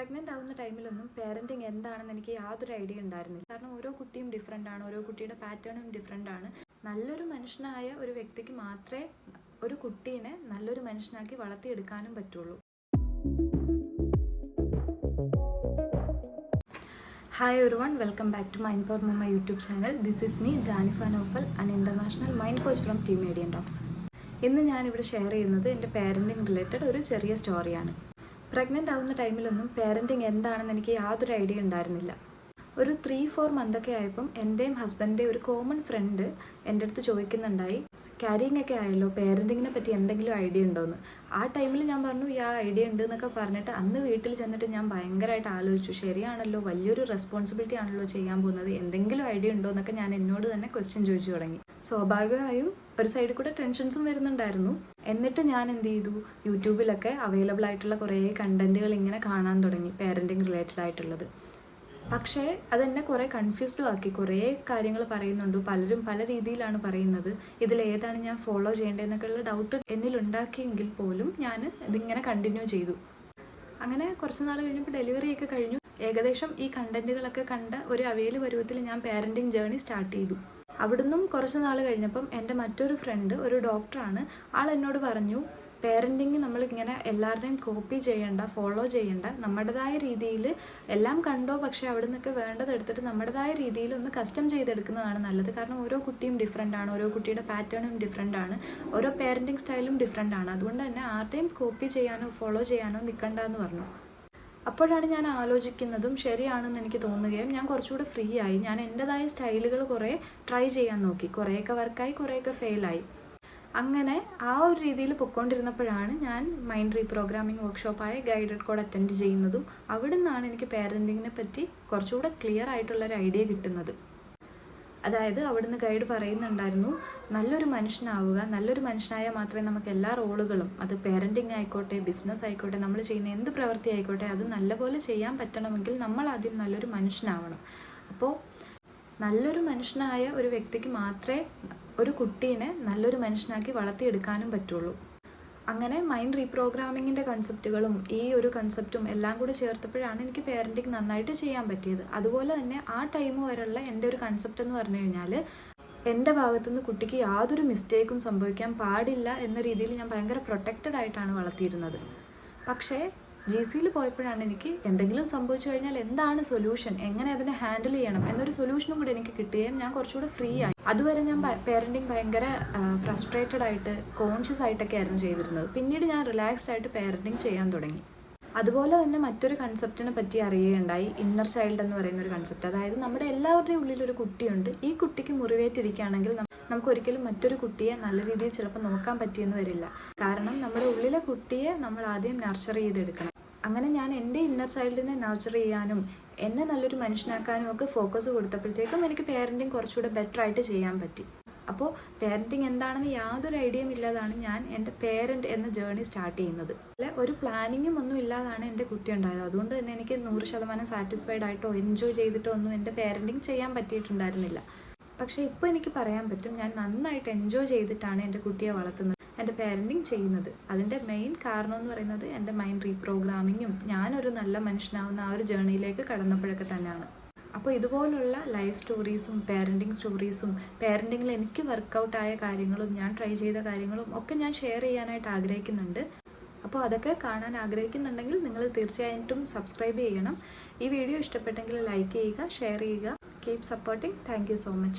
Pregnant ആവുന്ന ടൈമിലൊന്നും parenting എന്താണെന്ന് എനിക്ക് യാതൊരു ഐഡിയ ഉണ്ടായിരുന്നില്ല. കാരണം ഓരോ കുട്ടിയും ഡിഫറെന്റ് ആണ് ഓരോ കുട്ടിയുടെ പാറ്റേണും ഡിഫറെന്റ് ആണ്. നല്ലൊരു മനുഷ്യനായ ഒരു വ്യക്തിക്ക് മാത്രമേ ഒരു കുട്ടീനെ നല്ലൊരു മനുഷ്യനാക്കി വളർത്തിയെടുക്കാനും പറ്റുള്ളൂ. ഹായ് ഒരു one welcome back to mind power mamma YouTube channel this is me Janifa Nofal an international mind coach from team median docs ഇന്ന് ഞാനിവിടെ ഷെയർ ചെയ്യുന്നത് എന്റെ പാരന്റിങ് റിലേറ്റഡ് ഒരു ചെറിയ സ്റ്റോറിയാണ് പ്രഗ്നന്റ് ആവുന്ന ടൈമിലൊന്നും പേരന്റിങ് എന്താണെന്ന് എനിക്ക് യാതൊരു ഐഡിയ ഉണ്ടായിരുന്നില്ല. ഒരു ത്രീ ഫോർ മന്തൊക്കെ ആയപ്പം എന്റെയും ഹസ്ബൻഡിന്റെ ഒരു കോമൺ ഫ്രണ്ട് എന്റെ അടുത്ത് ചോദിക്കുന്നുണ്ടായി ക്യാരിങ് ഒക്കെ ആയല്ലോ പേരന്റിങ്ങിനെ പറ്റി എന്തെങ്കിലും ഐഡിയ ഉണ്ടോയെന്ന് ആ ടൈമിൽ ഞാൻ പറഞ്ഞു ഈ ആ ഐഡിയ ഉണ്ട് എന്നൊക്കെ പറഞ്ഞിട്ട് അന്ന് വീട്ടിൽ ചെന്നിട്ട് ഞാൻ ഭയങ്കരമായിട്ട് ആലോചിച്ചു. ശരിയാണല്ലോ വലിയൊരു റെസ്പോൺസിബിലിറ്റി ആണല്ലോ ചെയ്യാൻ പോകുന്നത്. എന്തെങ്കിലും ഐഡിയ ഉണ്ടോ എന്നൊക്കെ ഞാൻ എന്നോട് തന്നെ ക്വസ്റ്റ്യൻ ചോദിച്ചു തുടങ്ങി. സ്വാഭാവികമായും ഒരു സൈഡിൽ കൂടെ ടെൻഷൻസും വരുന്നുണ്ടായിരുന്നു. എന്നിട്ട് ഞാൻ എന്ത് ചെയ്തു? യൂട്യൂബിലൊക്കെ അവൈലബിൾ ആയിട്ടുള്ള കുറേ കണ്ടന്റുകൾ ഇങ്ങനെ കാണാൻ തുടങ്ങി പേരന്റിങ് റിലേറ്റഡ് ആയിട്ടുള്ളത്. പക്ഷേ അതെന്നെ കുറേ കൺഫ്യൂസ്ഡും ആക്കി. കുറേ കാര്യങ്ങൾ പറയുന്നുണ്ട്. പലരും പല രീതിയിലാണ് പറയുന്നത്. ഇതിൽ ഏതാണ് ഞാൻ ഫോളോ ചെയ്യേണ്ടതെന്നൊക്കെയുള്ള ഡൗട്ട് എന്നിൽ ഉണ്ടാക്കിയെങ്കിൽ പോലും ഞാൻ ഇതിങ്ങനെ കണ്ടിന്യൂ ചെയ്തു. അങ്ങനെ കുറച്ച് നാൾ കഴിഞ്ഞപ്പോൾ ഡെലിവറി ഒക്കെ കഴിഞ്ഞു. ഏകദേശം ഈ കണ്ടന്റുകളൊക്കെ കണ്ട ഒരു അവയിൽ പരുവത്തിൽ ഞാൻ പാരന്റിങ് ജേർണി സ്റ്റാർട്ട് ചെയ്തു. അവിടുന്നും കുറച്ച് നാൾ കഴിഞ്ഞപ്പം എന്റെ മറ്റൊരു ഫ്രണ്ട് ഒരു ഡോക്ടറാണ് ആൾ എന്നോട് പറഞ്ഞു പേരന്റിങ് നമ്മളിങ്ങനെ എല്ലാവരുടെയും കോപ്പി ചെയ്യണ്ട ഫോളോ ചെയ്യണ്ട. നമ്മുടേതായ രീതിയിൽ എല്ലാം കണ്ടോ പക്ഷേ അവിടെ നിന്നൊക്കെ വേണ്ടത് എടുത്തിട്ട് നമ്മുടേതായ രീതിയിൽ ഒന്ന് കസ്റ്റം ചെയ്തെടുക്കുന്നതാണ് നല്ലത്. കാരണം ഓരോ കുട്ടിയും ഡിഫറെന്റ് ആണ് ഓരോ കുട്ടിയുടെ പാറ്റേണും ഡിഫറെന്റ് ആണ് ഓരോ പേരന്റിങ് സ്റ്റൈലും ഡിഫറെന്റ് ആണ്. അതുകൊണ്ട് തന്നെ ആരുടെയും കോപ്പി ചെയ്യാനോ ഫോളോ ചെയ്യാനോ നിൽക്കണ്ട എന്ന് പറഞ്ഞു. അപ്പോഴാണ് ഞാൻ ആലോചിക്കുന്നതും ശരിയാണെന്ന് എനിക്ക് തോന്നുകയും ഞാൻ കുറച്ചുകൂടെ ഫ്രീ ആയി. ഞാൻ എന്റെതായ സ്റ്റൈലുകൾ കുറേ ട്രൈ ചെയ്യാൻ നോക്കി. കുറേയൊക്കെ വർക്കായി കുറേയൊക്കെ ഫെയിലായി അങ്ങനെ ആ ഒരു രീതിയിൽ പൊയ്ക്കൊണ്ടിരുന്നപ്പോഴാണ് ഞാൻ മൈൻഡ് റീപ്രോഗ്രാമിംഗ് വർക്ക്ഷോപ്പായ ഗൈഡഡ് കോഡ് അറ്റൻഡ് ചെയ്യുന്നതും അവിടെ നിന്നാണ് എനിക്ക് പാരന്റിങ്ങിനെ പറ്റി കുറച്ചുകൂടെ ക്ലിയർ ആയിട്ടുള്ളൊരു ഐഡിയ കിട്ടുന്നത്. അതായത് അവിടുന്ന് ഗൈഡ് പറയുന്നുണ്ടായിരുന്നു നല്ലൊരു മനുഷ്യനാവുക നല്ലൊരു മനുഷ്യനായാൽ മാത്രമേ നമുക്ക് എല്ലാ റോളുകളും അത് പേരന്റിങ് ആയിക്കോട്ടെ ബിസിനസ് ആയിക്കോട്ടെ നമ്മൾ ചെയ്യുന്ന എന്ത് പ്രവൃത്തി ആയിക്കോട്ടെ അത് നല്ലപോലെ ചെയ്യാൻ പറ്റണമെങ്കിൽ നമ്മൾ ആദ്യം നല്ലൊരു മനുഷ്യനാവണം. അപ്പോൾ നല്ലൊരു മനുഷ്യനായ ഒരു വ്യക്തിക്ക് മാത്രമേ ഒരു കുട്ടീനെ നല്ലൊരു മനുഷ്യനാക്കി വളർത്തിയെടുക്കാനും പറ്റുള്ളൂ. അങ്ങനെ മൈൻഡ് റീപ്രോഗ്രാമിങ്ങിന്റെ കൺസെപ്റ്റുകളും ഈ ഒരു കൺസെപ്റ്റും എല്ലാം കൂടി ചേർത്തപ്പോഴാണ് എനിക്ക് പേരന്റിങ് നന്നായിട്ട് ചെയ്യാൻ പറ്റിയത്. അതുപോലെ തന്നെ ആ ടൈം വരെയുള്ള എന്റെ ഒരു കൺസെപ്റ്റ് എന്ന് പറഞ്ഞു കഴിഞ്ഞാൽ എന്റെ ഭാഗത്തുനിന്ന് കുട്ടിക്ക് യാതൊരു മിസ്റ്റേക്കും സംഭവിക്കാൻ പാടില്ല എന്ന രീതിയിൽ ഞാൻ ഭയങ്കര പ്രൊട്ടക്റ്റഡ് ആയിട്ടാണ് വളർത്തിയിരുന്നത്. പക്ഷേ ജി സിയിൽ പോയപ്പോഴാണ് എനിക്ക് എന്തെങ്കിലും സംഭവിച്ചു കഴിഞ്ഞാൽ എന്താണ് സൊല്യൂഷൻ എങ്ങനെ അതിനെ ഹാൻഡിൽ ചെയ്യണം? എന്നൊരു സൊല്യൂഷനും കൂടി എനിക്ക് കിട്ടുകയും ഞാൻ കുറച്ചുകൂടെ ഫ്രീ ആയി. അതുവരെ ഞാൻ പേരന്റിങ് ഭയങ്കര ഫ്രസ്ട്രേറ്റഡ് ആയിട്ട് കോൺഷ്യസ് ആയിട്ടൊക്കെ ആയിരുന്നു ചെയ്തിരുന്നത്. പിന്നീട് ഞാൻ റിലാക്സ്ഡ് ആയിട്ട് പേരന്റിങ് ചെയ്യാൻ തുടങ്ങി. അതുപോലെ തന്നെ മറ്റൊരു കൺസെപ്റ്റിനെ പറ്റി അറിയുകയുണ്ടായി. ഇന്നർ ചൈൽഡ് എന്ന് പറയുന്ന ഒരു കൺസെപ്റ്റ് അതായത് നമ്മുടെ എല്ലാവരുടെയും ഉള്ളിൽ ഒരു കുട്ടിയുണ്ട്. ഈ കുട്ടിക്ക് മുറിവേറ്റിരിക്കുകയാണെങ്കിൽ നമുക്ക് ഒരിക്കലും മറ്റൊരു കുട്ടിയെ നല്ല രീതിയിൽ ചിലപ്പോൾ നോക്കാൻ പറ്റിയെന്ന് വരില്ല. കാരണം നമ്മുടെ ഉള്ളിലെ കുട്ടിയെ നമ്മൾ ആദ്യം നർച്ചർ ചെയ്തെടുക്കണം. അങ്ങനെ ഞാൻ എന്റെ ഇന്നർ ചൈൽഡിനെ നർച്ചർ ചെയ്യാനും എന്നെ നല്ലൊരു മനുഷ്യനാക്കാനും ഒക്കെ ഫോക്കസ് കൊടുത്തപ്പോഴത്തേക്കും എനിക്ക് പേരന്റിങ് കുറച്ചുകൂടെ ബെറ്റർ ആയിട്ട് ചെയ്യാൻ പറ്റി. അപ്പോൾ പേരന്റിങ് എന്താണെന്ന് യാതൊരു ഐഡിയയും ഇല്ലാതാണ് ഞാൻ എന്റെ പേരന്റ് എന്ന ജേർണി സ്റ്റാർട്ട് ചെയ്യുന്നത്. അല്ല ഒരു പ്ലാനിങ്ങും ഒന്നും ഇല്ലാതാണ് എന്റെ കുട്ടി ഉണ്ടായത്. അതുകൊണ്ട് തന്നെ എനിക്ക് നൂറ് ശതമാനം സാറ്റിസ്ഫൈഡ് ആയിട്ടോ എൻജോയ് ചെയ്തിട്ടോ ഒന്നും എന്റെ പേരന്റിങ് ചെയ്യാൻ പറ്റിയിട്ടുണ്ടായിരുന്നില്ല. പക്ഷേ ഇപ്പോൾ എനിക്ക് പറയാൻ പറ്റും ഞാൻ നന്നായിട്ട് എൻജോയ് ചെയ്തിട്ടാണ് എന്റെ കുട്ടിയെ വളർത്തുന്നത്. എന്റെ പാരന്റിങ് ചെയ്യുന്നത്. അതിന്റെ മെയിൻ കാരണം എന്ന് പറയുന്നത് എന്റെ മൈൻഡ് റീപ്രോഗ്രാമിങ്ങും ഞാനൊരു നല്ല മനുഷ്യനാവുന്ന ആ ഒരു ജേർണിയിലേക്ക് കടന്നപ്പോഴൊക്കെ തന്നെയാണ്. അപ്പോൾ ഇതുപോലുള്ള ലൈഫ് സ്റ്റോറീസും പാരന്റിങ് സ്റ്റോറീസും പാരന്റിങ്ങിൽ എനിക്ക് വർക്കൗട്ടായ കാര്യങ്ങളും ഞാൻ ട്രൈ ചെയ്ത കാര്യങ്ങളും ഒക്കെ ഞാൻ ഷെയർ ചെയ്യാനായിട്ട് ആഗ്രഹിക്കുന്നുണ്ട്. അപ്പോൾ അതൊക്കെ കാണാൻ ആഗ്രഹിക്കുന്നുണ്ടെങ്കിൽ നിങ്ങൾ തീർച്ചയായിട്ടും സബ്സ്ക്രൈബ് ചെയ്യണം. ഈ വീഡിയോ ഇഷ്ടപ്പെട്ടെങ്കിൽ ലൈക്ക് ചെയ്യുക ഷെയർ ചെയ്യുക. Keep supporting. Thank you so much.